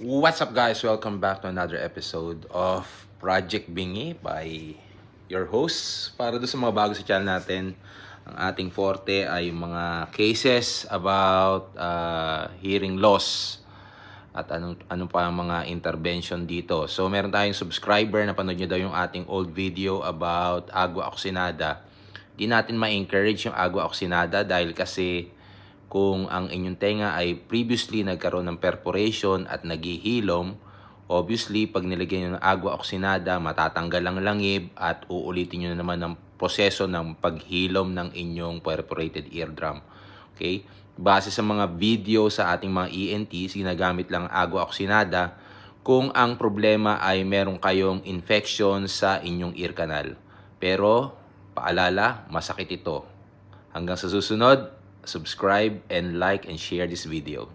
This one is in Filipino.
What's up guys? Welcome back to another episode of Project Bingi by your host. Para doon sa mga bago sa channel natin, ang ating forte ay mga cases about uh, hearing loss at anong, ano pa ang mga intervention dito. So meron tayong subscriber na panood nyo daw yung ating old video about agua oxinada. Di natin ma-encourage yung agua oxinada dahil kasi kung ang inyong tenga ay previously nagkaroon ng perforation at naghihilom, obviously pag nilagyan nyo ng agua oxinada, matatanggal ang langib at uulitin nyo na naman ang proseso ng paghilom ng inyong perforated eardrum. Okay? Base sa mga video sa ating mga ENT, sinagamit lang ang agua oxinada kung ang problema ay meron kayong infection sa inyong ear canal. Pero, paalala, masakit ito. Hanggang sa susunod, subscribe and like and share this video.